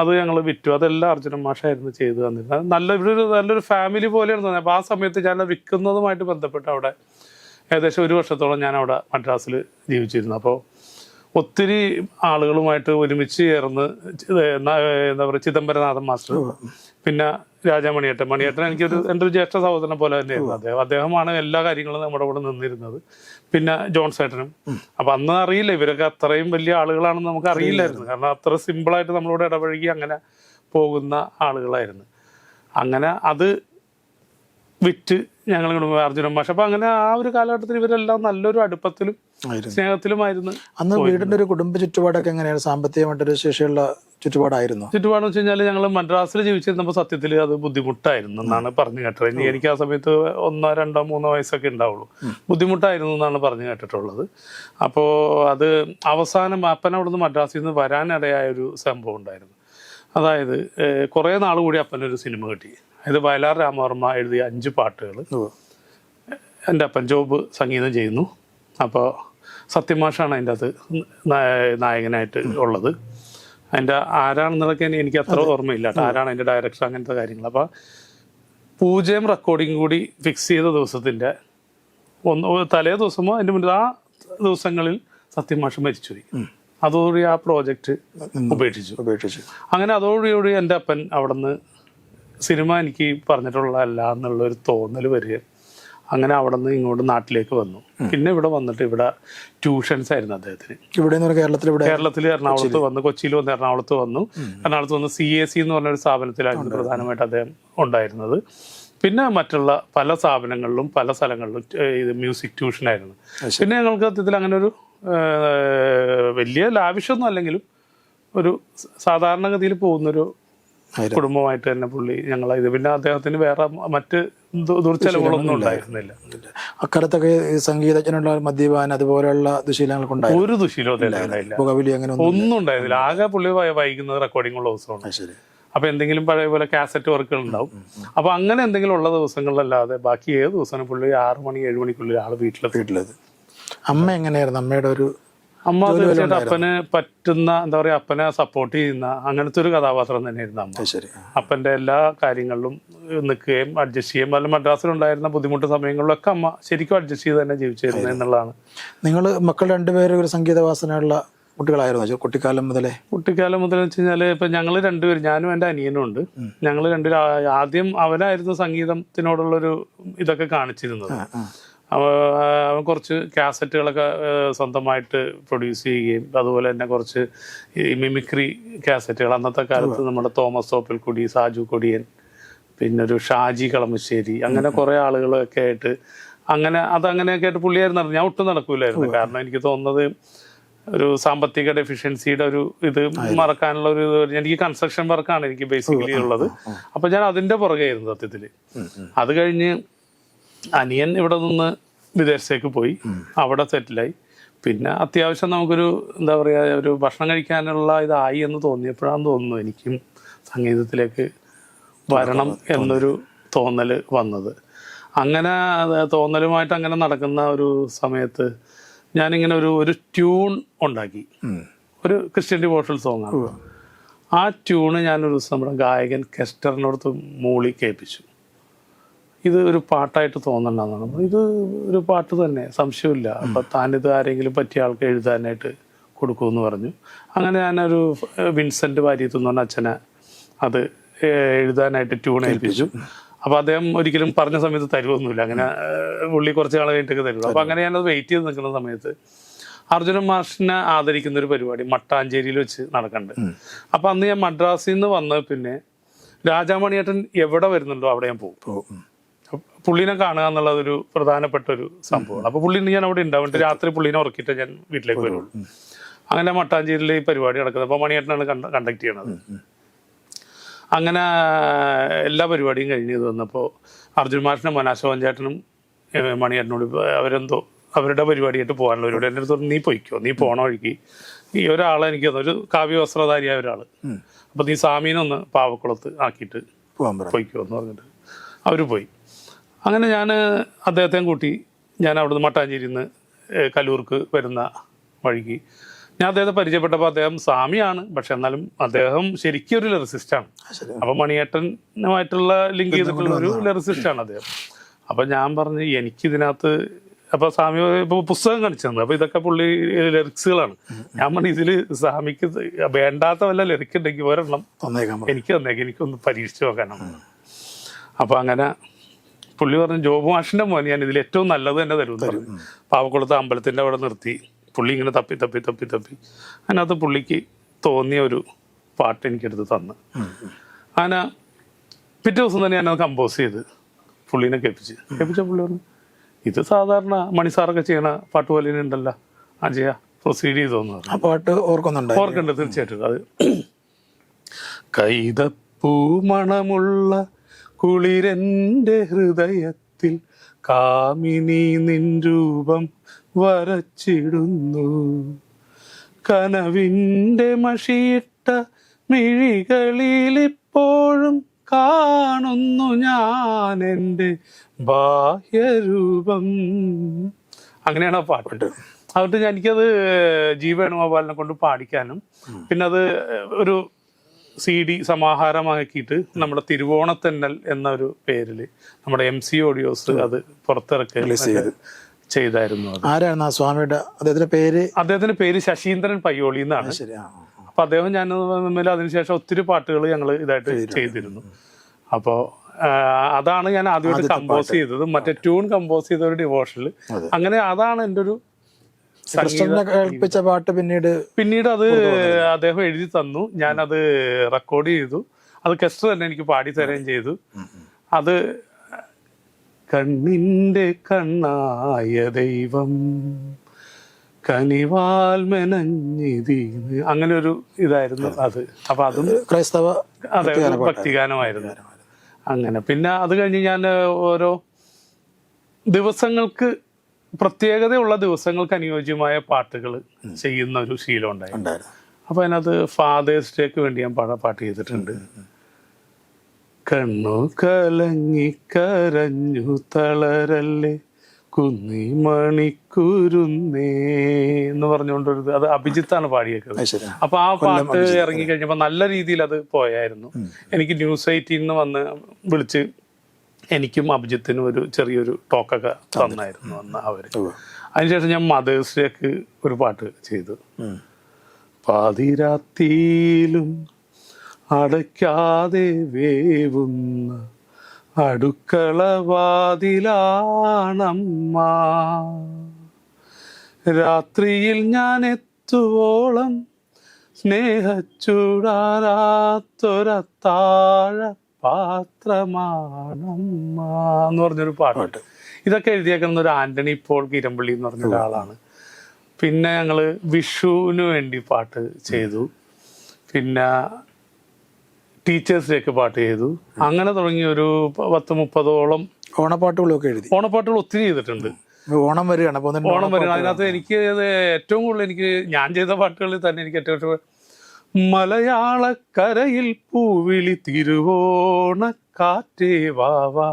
അത് ഞങ്ങൾ വിറ്റു. അതെല്ലാം അർജുന മാഷായിരുന്നു ചെയ്തു തന്നിരുന്നത്. നല്ല ഇവിടെ ഒരു നല്ലൊരു ഫാമിലി പോലെയാണ് തോന്നിയത് അപ്പോൾ ആ സമയത്ത് ഞാൻ വിൽക്കുന്നതുമായിട്ട് ബന്ധപ്പെട്ട് അവിടെ ഏകദേശം ഒരു വർഷത്തോളം ഞാൻ അവിടെ മദ്രാസിൽ ജീവിച്ചിരുന്നു. അപ്പോൾ ഒത്തിരി ആളുകളുമായിട്ട് ഒരുമിച്ച് ചേർന്ന് എന്താ പറയുക ചിദംബരനാഥൻ മാസ്റ്റർ പിന്നെ രാജാമണിയേട്ടൻ. മണിയേട്ടൻ എനിക്കൊരു എന്റെ ഒരു ജ്യേഷ്ഠ സഹോദരനെ പോലെ തന്നെയായിരുന്നു. അദ്ദേഹം അദ്ദേഹമാണ് എല്ലാ കാര്യങ്ങളും നമ്മുടെ കൂടെ നിന്നിരുന്നത്. പിന്നെ ജോൺ സേട്ടനും. അപ്പൊ അന്ന് അറിയില്ല ഇവരൊക്കെ അത്രയും വലിയ ആളുകളാണെന്ന് നമുക്ക് അറിയില്ലായിരുന്നു. കാരണം അത്ര സിമ്പിളായിട്ട് നമ്മളോട് ഇടപഴകി അങ്ങനെ പോകുന്ന ആളുകളായിരുന്നു. അങ്ങനെ അത് വിറ്റ് ഞങ്ങൾ അർജുനൻ മാഷ് അപ്പൊ അങ്ങനെ ആ ഒരു കാലഘട്ടത്തിൽ ഇവരെല്ലാം നല്ലൊരു അടുപ്പത്തിലും. സ്നേഹത്തിലുമായിരുന്നു അന്ന് വീടിന്റെ ഒരു കുടുംബ ചുറ്റുപാടൊക്കെ എങ്ങനെയാണ്? സാമ്പത്തികമായിട്ടൊരു ശേഷിയുള്ള ചുറ്റുപാടായിരുന്നു? ചുറ്റുപാടെന്ന് വെച്ച് കഴിഞ്ഞാൽ ഞങ്ങൾ മദ്രാസിൽ ജീവിച്ചിരുന്നപ്പോൾ സത്യത്തിൽ അത് ബുദ്ധിമുട്ടായിരുന്നു എന്നാണ് പറഞ്ഞു കേട്ടത്. ഇനി എനിക്ക് ആ സമയത്ത് ഒന്നോ രണ്ടോ മൂന്നോ വയസ്സൊക്കെ ഉണ്ടാവുള്ളൂ. ബുദ്ധിമുട്ടായിരുന്നു എന്നാണ് പറഞ്ഞു കേട്ടിട്ടുള്ളത്. അപ്പോൾ അത് അവസാനം അപ്പൻ അവിടുന്ന് മദ്രാസിൽ നിന്ന് വരാനിടയായ ഒരു സംഭവം ഉണ്ടായിരുന്നു. അതായത് കുറേ നാൾ കൂടി അപ്പനൊരു സിനിമ കിട്ടി. ഇത് വയലാർ രാമവർമ്മ എഴുതിയ അഞ്ച് പാട്ടുകൾ. എന്റെ അപ്പൻ ജോബ് സംഗീതം ചെയ്യുന്നു. അപ്പോൾ സത്യമാഷാണ് അതിന്റെ അത് നായകനായിട്ട് ഉള്ളത്. അതിന്റെ ആരാണെന്നുള്ളതൊക്കെ ഇനി എനിക്ക് അത്ര ഓർമ്മയില്ല ആരാണ് അതിന്റെ ഡയറക്ടർ അങ്ങനത്തെ കാര്യങ്ങൾ. അപ്പോൾ പൂജയും റെക്കോർഡിങ് കൂടി ഫിക്സ് ചെയ്ത ദിവസത്തിന്റെ ഒന്ന് തലേ ദിവസമോ അതിന്റെ മുന്നിൽ ആ ദിവസങ്ങളിൽ സത്യമാഷ മരിച്ചുപോയി. അതോടുകൂടി ആ പ്രോജക്റ്റ് ഉപേക്ഷിച്ചു. ഉപേക്ഷിച്ചു. അങ്ങനെ അതോടുകൂടി എന്റെ അപ്പൻ അവിടെ നിന്ന് സിനിമ എനിക്ക് പറഞ്ഞിട്ടുള്ളതല്ല എന്നുള്ള ഒരു തോന്നൽ വരിക. അങ്ങനെ അവിടെ നിന്ന് ഇങ്ങോട്ട് നാട്ടിലേക്ക് വന്നു. പിന്നെ ഇവിടെ വന്നിട്ട് ഇവിടെ ട്യൂഷൻസ് ആയിരുന്നു അദ്ദേഹത്തിന്. ഇവിടെ കേരളത്തിൽ കേരളത്തിൽ എറണാകുളത്ത് വന്നു കൊച്ചിയിൽ വന്ന് എറണാകുളത്ത് വന്നു. എറണാകുളത്ത് വന്ന് സി എ സി എന്ന് പറഞ്ഞ ഒരു സ്ഥാപനത്തിലായിരുന്നു പ്രധാനമായിട്ട് അദ്ദേഹം ഉണ്ടായിരുന്നത്. പിന്നെ മറ്റുള്ള പല സ്ഥാപനങ്ങളിലും പല സ്ഥലങ്ങളിലും ഇത് മ്യൂസിക് ട്യൂഷൻ ആയിരുന്നു. പിന്നെ ഞങ്ങൾക്ക് സത്യത്തിൽ അങ്ങനെ ഒരു വലിയ ലാവിഷൊന്നും അല്ലെങ്കിലും ഒരു സാധാരണഗതിയിൽ പോകുന്നൊരു. കുടുംബമായിട്ട് തന്നെ പുള്ളി ഞങ്ങൾ ഇത് പിന്നെ അദ്ദേഹത്തിന് വേറെ മറ്റ് ദുർച്ചെലവുകളൊന്നും ഉണ്ടായിരുന്നില്ല. അക്കാലത്തൊക്കെ സംഗീതജ്ഞനുള്ള മദ്യപാൻ അതുപോലെയുള്ള ദുശീലങ്ങൾ ഒരു ദുശീലവും പുകവലി അങ്ങനെ ഒന്നും ഉണ്ടായിരുന്നില്ല. ആകെ പുള്ളി വൈകുന്നത് റെക്കോർഡിംഗ് ഉള്ള ദിവസമാണ്. ശരി. അപ്പൊ എന്തെങ്കിലും പഴയ പോലെ കാസറ്റ് വർക്കുകൾ ഉണ്ടാവും. അപ്പൊ അങ്ങനെ എന്തെങ്കിലും ഉള്ള ദിവസങ്ങളിലല്ലാതെ ബാക്കി ഏത് ദിവസമാണ് പുള്ളി ആറ് മണി ഏഴ് മണിക്കുള്ളിൽ ആൾ വീട്ടിലെത്തി വീട്ടിലത് അമ്മ എങ്ങനെയായിരുന്നു? അമ്മയുടെ ഒരു അമ്മ തീർച്ചയായിട്ടും അപ്പന് പറ്റുന്ന എന്താ പറയാ അപ്പനെ സപ്പോർട്ട് ചെയ്യുന്ന അങ്ങനത്തെ ഒരു കഥാപാത്രം തന്നെയായിരുന്നു അമ്മ. അപ്പന്റെ എല്ലാ കാര്യങ്ങളിലും നിൽക്കുകയും അഡ്ജസ്റ്റ് ചെയ്യുകയും അല്ല മദ്രാസിൽ ഉണ്ടായിരുന്ന ബുദ്ധിമുട്ട് സമയങ്ങളിലൊക്കെ അമ്മ ശരിക്കും അഡ്ജസ്റ്റ് ചെയ്ത് തന്നെ ജീവിച്ചിരുന്നു എന്നുള്ളതാണ്. നിങ്ങൾ മക്കൾ രണ്ടുപേരും ഒരു സംഗീതവാസനയുള്ള കുട്ടികളായിരുന്നു? കുട്ടിക്കാലം മുതലേ? കുട്ടിക്കാലം മുതൽ വെച്ച് കഴിഞ്ഞാൽ ഇപ്പൊ ഞങ്ങൾ രണ്ടുപേരും ഞാനും എന്റെ അനിയനും ഉണ്ട്. ഞങ്ങൾ രണ്ടുപേരും ആദ്യം അവനായിരുന്നു സംഗീതത്തിനോടുള്ളൊരു ഇതൊക്കെ കാണിച്ചിരുന്നത്. അവൻ കുറച്ച് കാസറ്റുകളൊക്കെ സ്വന്തമായിട്ട് പ്രൊഡ്യൂസ് ചെയ്യുകയും അതുപോലെ തന്നെ കുറച്ച് ഈ മിമിക്രി കാസറ്റുകൾ. അന്നത്തെ കാലത്ത് നമ്മുടെ തോമസ് തോപ്പിൽക്കുടി സാജു കൊടിയൻ പിന്നെ ഒരു ഷാജി കളമശ്ശേരി അങ്ങനെ കുറേ ആളുകളൊക്കെ ആയിട്ട് അങ്ങനെ അതങ്ങനെയൊക്കെ ആയിട്ട് പുള്ളിയായിരുന്നു അറിഞ്ഞു ഞാൻ ഒട്ടും നടക്കൂലായിരുന്നു. കാരണം എനിക്ക് തോന്നുന്നത് ഒരു സാമ്പത്തിക ഡെഫിഷ്യൻസിയുടെ ഒരു ഇത് മറക്കാനുള്ള ഒരു ഇത് എനിക്ക് കൺസ്ട്രക്ഷൻ വർക്കാണ് എനിക്ക് ബേസിക്കലി ഉള്ളത്. അപ്പൊ ഞാൻ അതിന്റെ പുറകെയായിരുന്നു സത്യത്തിൽ. അത് കഴിഞ്ഞ് അനിയൻ ഇവിടെ നിന്ന് വിദേശത്തേക്ക് പോയി. അവിടെ സെറ്റിലായി. പിന്നെ അത്യാവശ്യം നമുക്കൊരു എന്താ പറയുക ഒരു ഭക്ഷണം കഴിക്കാനുള്ള ഇതായി എന്ന് തോന്നിയപ്പോഴാന്ന് തോന്നുന്നു എനിക്കും സംഗീതത്തിലേക്ക് വരണം എന്നൊരു തോന്നൽ വന്നത്. അങ്ങനെ തോന്നലുമായിട്ട് അങ്ങനെ നടക്കുന്ന ഒരു സമയത്ത് ഞാനിങ്ങനെ ഒരു ഒരു ട്യൂൺ ഉണ്ടാക്കി. ഒരു ക്രിസ്ത്യൻ ഡിവോഷണൽ സോങ്ങാണ്. ആ ട്യൂണ് ഞാനൊരു ദിവസം നമ്മുടെ ഗായകൻ കെസ്റ്ററിനോടത്ത് മൂളി കേൾപ്പിച്ചു. ഇത് ഒരു പാട്ടായിട്ട് തോന്നണ്ടെന്നാണ്. ഇത് ഒരു പാട്ട് തന്നെ സംശയമില്ല അപ്പം താനിത് ആരെങ്കിലും പറ്റിയ ആൾക്ക് എഴുതാനായിട്ട് കൊടുക്കുമെന്ന് പറഞ്ഞു. അങ്ങനെ ഞാനൊരു വിൻസെന്റ് വിൻസെന്റ് വാര്യത്ത് എന്ന് പറഞ്ഞ അച്ഛനെ അത് എഴുതാനായിട്ട് ട്യൂൺ ഏൽപ്പിച്ചു. അപ്പോൾ അദ്ദേഹം ഒരിക്കലും പറഞ്ഞ സമയത്ത് തരുമൊന്നുമില്ല അങ്ങനെ പുള്ളി കുറച്ച് നാൾ കഴിഞ്ഞിട്ടൊക്കെ തരുള്ളൂ. അപ്പോൾ അങ്ങനെ ഞാനത് വെയിറ്റ് ചെയ്ത് നിൽക്കുന്ന സമയത്ത് അർജുനൻ മാഷിനെ ആദരിക്കുന്ന ഒരു പരിപാടി മട്ടാഞ്ചേരിയിൽ വെച്ച് നടക്കണ്ട്. അപ്പം അന്ന് ഞാൻ മദ്രാസിൽ നിന്ന് വന്ന പിന്നെ രാജാമണിയേട്ടൻ എവിടെ വരുന്നുണ്ടോ അവിടെ ഞാൻ പോകും. പുള്ളിനെ കാണുക എന്നുള്ളത് ഒരു പ്രധാനപ്പെട്ട ഒരു സംഭവമാണ്. അപ്പൊ പുള്ളിന് ഞാൻ അവിടെ ഉണ്ടാവും. രാത്രി പുള്ളിനെ ഉറക്കിയിട്ട് ഞാൻ വീട്ടിലേക്ക് വരുള്ളൂ അങ്ങനെ മട്ടാഞ്ചേരിയിൽ ഈ പരിപാടി നടക്കുന്നത്. അപ്പൊ മണിയേട്ടനാണ് കണ്ട കണ്ടക്ട് ചെയ്യണത്. അങ്ങനെ എല്ലാ പരിപാടിയും കഴിഞ്ഞ് വന്നപ്പോൾ അർജുൻ മാഷിനും മനാശോവൻ ചേട്ടനും മണിയേട്ടനോട് അവരെന്തോ അവരുടെ പരിപാടിയായിട്ട് പോകാനുള്ള പരിപാടി. എന്റെ അടുത്ത് നീ പൊയ്ക്കോ. നീ പോണ വഴിക്ക്. ഈ ഒരാളെ എനിക്ക് ഒരു ഒരു കാവ്യവസ്ത്രധാരിയായ ഒരാൾ അപ്പൊ നീ സാമീനൊന്ന് പാവക്കുളത്ത് ആക്കിയിട്ട് പോയിക്കോ എന്ന് പറഞ്ഞിട്ട് അവർ പോയി. അങ്ങനെ ഞാൻ അദ്ദേഹത്തെയും കൂട്ടി ഞാൻ അവിടുന്ന് മട്ടാഞ്ചേരിയിൽ നിന്ന് കലൂർക്ക് വരുന്ന വഴിക്ക്. ഞാൻ അദ്ദേഹത്തെ പരിചയപ്പെട്ടപ്പോൾ അദ്ദേഹം സ്വാമിയാണ് പക്ഷെ എന്നാലും അദ്ദേഹം ശരിക്കും ഒരു ലിറിസിസ്റ്റാണ് അപ്പം അപ്പൊ മണിയേട്ടനുമായിട്ടുള്ള ലിങ്ക് ചെയ്തിട്ടുള്ള ഒരു ലിറിസിസ്റ്റാണ് അദ്ദേഹം. അപ്പം ഞാൻ പറഞ്ഞു എനിക്കിതിനകത്ത് അപ്പൊ സ്വാമി ഇപ്പൊ പുസ്തകം കാണിച്ചു തന്നു അപ്പൊ ഇതൊക്കെ പുള്ളി ലിറിക്സുകളാണ്. ഞാൻ പറഞ്ഞു ഇതിൽ സ്വാമിക്ക് വേണ്ടാത്ത വല്ല ലിറിക്ക് ഉണ്ടെങ്കിൽ ഒരെണ്ണം എനിക്ക് തന്നേക്ക്. എനിക്കൊന്ന് പരീക്ഷിച്ച് നോക്കാനാണ്. അപ്പോൾ അങ്ങനെ പുള്ളി പറഞ്ഞു ജോബ് മാഷിന്റെ മോൻ ഞാൻ ഇതിൽ ഏറ്റവും നല്ലത് തന്നെ തരും പറഞ്ഞു. പാവക്കുളത്ത് അമ്പലത്തിന്റെ അവിടെ നിർത്തി. പുള്ളി ഇങ്ങനെ തപ്പി തപ്പി തപ്പി തപ്പി. അതിനകത്ത് പുള്ളിക്ക് തോന്നിയ ഒരു പാട്ട് എനിക്കെടുത്ത് തന്ന്. അങ്ങനെ പിറ്റേ ദിവസം തന്നെ ഞാനത് കമ്പോസ് ചെയ്ത് പുള്ളീനെ കേൾപ്പിച്ച്. കേൾപ്പിച്ച പുള്ളി പറഞ്ഞു ഇത് സാധാരണ മണിസാറൊക്കെ ചെയ്യണ പാട്ട് പോലെ ഉണ്ടല്ലോ. അജയ പ്രൊസീഡ് ചെയ്തോന്ന് പറഞ്ഞു. പാട്ട് ഓർക്കുന്നുണ്ട് ഓർക്കുന്നുണ്ട് തീർച്ചയായിട്ടും. അത് കൈതപ്പൂ മണമുള്ള കുളിരന്റെ ഹൃദയത്തിൽ കാമിനി നിൻ രൂപം വരച്ചിടുന്നു. കനവിന്റെ മഷിയിട്ട മിഴികളിലിപ്പോഴും കാണുന്നു ഞാൻ എന്റെ ബാഹ്യരൂപം. അങ്ങനെയാണ് ആ പാട്ട്. അതുകൊണ്ട് എനിക്കത് ജീവേണുഗോപാലിനെ കൊണ്ട് പാടിക്കാനും. പിന്നെ അത് ഒരു സി ഡി സമാഹാരമാക്കിയിട്ട് നമ്മുടെ തിരുവോണത്തെന്നൽ എന്നൊരു പേരിൽ നമ്മുടെ എം സി ഓഡിയോസ് അത് പുറത്തിറക്കുക ചെയ്തായിരുന്നു ആരാണ് ആ സ്വാമിയുടെ അദ്ദേഹത്തിന്റെ പേര്? അദ്ദേഹത്തിന്റെ പേര് ശശീന്ദ്രൻ പയ്യോളി എന്നാണ്. അപ്പൊ അദ്ദേഹം ഞാൻ തമ്മിൽ അതിനുശേഷം ഒത്തിരി പാട്ടുകൾ ഞങ്ങൾ ഇതായിട്ട് ചെയ്തിരുന്നു. അപ്പോൾ അതാണ് ഞാൻ ആദ്യമായിട്ട് കമ്പോസ് ചെയ്തത്. മറ്റേ ട്യൂൺ കമ്പോസ് ചെയ്ത ഒരു ഡിവോഷനിൽ അങ്ങനെ അതാണ് എന്റെ ഒരു കൃഷ്ണനെ കേൾപ്പിച്ച പാട്ട് പിന്നീട് പിന്നീട് അത് അദ്ദേഹം എഴുതി തന്നു. ഞാനത് റെക്കോർഡ് ചെയ്തു. അത് കെസ്റ്റർ തന്നെ എനിക്ക് പാടി തരുകയും ചെയ്തു. അത് കണ്ണിന്റെ കണ്ണായ ദൈവം കനിവാൽ മെനഞ്ഞിതീന്ന് അങ്ങനെ ഒരു ഇതായിരുന്നു അത്. അപ്പൊ അതും ക്രൈസ്തവ അതെ ഭക്തിഗാനമായിരുന്നു. അങ്ങനെ. പിന്നെ അത് കഴിഞ്ഞ് ഞാൻ ഓരോ ദിവസങ്ങൾക്ക് പ്രത്യേകതയുള്ള ദിവസങ്ങൾക്ക് അനുയോജ്യമായ പാട്ടുകൾ ചെയ്യുന്ന ഒരു ശീലം ഉണ്ടായി ഉണ്ടായിരുന്നു. അപ്പൊ അതിനകത്ത് ഫാദേഴ്സ് ഡേക്ക് വേണ്ടി ഞാൻ പാടാ പാട്ട് ചെയ്തിട്ടുണ്ട്. കണ്ണു കലങ്ങി കരഞ്ഞു തളരല്ലേ? കുന്നി മണിക്കുരുന്നേ എന്ന് പറഞ്ഞുകൊണ്ടൊരു അത് അഭിജിത്താണ് പാടിയേക്കുന്നത് അപ്പൊ ആ പാട്ട് ഇറങ്ങി കഴിഞ്ഞപ്പോൾ നല്ല രീതിയിൽ അത് പോയായിരുന്നു. എനിക്ക് ന്യൂസ് എയ്റ്റീന്ന് വന്ന് വിളിച്ച് എനിക്കും അഭിജിത്തിനും ഒരു ചെറിയൊരു ടോക്കൊക്കെ തന്നായിരുന്നു അന്ന് അവർ. അതിനുശേഷം ഞാൻ മദേഴ്സ് ഡേക്ക് ഒരു പാട്ട് ചെയ്തു. പാതിരാത്തിയിലും അടയ്ക്കാതെ വേവുന്ന അടുക്കളവാതിലാണമ്മ രാത്രിയിൽ ഞാൻ എത്തുവോളം സ്നേഹച്ചൂടാരാത്തൊരത്താഴ പാത്രമാണമ്മ എന്ന് പറഞ്ഞൊരു പാട്ട് ഇതൊക്കെ എഴുതിയേക്കുന്ന ഒരു ആന്റണി പോൾ കിരമ്പള്ളി എന്ന് പറഞ്ഞ ഒരാളാണ് പിന്നെ ഞങ്ങൾ വിഷുവിന് വേണ്ടി പാട്ട് ചെയ്തു. പിന്നെ ടീച്ചേഴ്സ് ഡേക്ക് പാട്ട് ചെയ്തു. അങ്ങനെ തുടങ്ങി ഒരു പത്ത് മുപ്പതോളം ഓണപ്പാട്ടുകളൊക്കെ എഴുതി. ഓണപ്പാട്ടുകൾ ഒത്തിരി ചെയ്തിട്ടുണ്ട്. ഓണം വരികയാണ്. ഓണം വരികയാണ്. അതിനകത്ത് എനിക്ക് ഏറ്റവും കൂടുതൽ എനിക്ക് ഞാൻ ചെയ്ത പാട്ടുകളിൽ തന്നെ എനിക്ക് ഏറ്റവും മലയാളക്കരയിൽ പൂവിളി തിരുവോണ കാറ്റേ വാവാ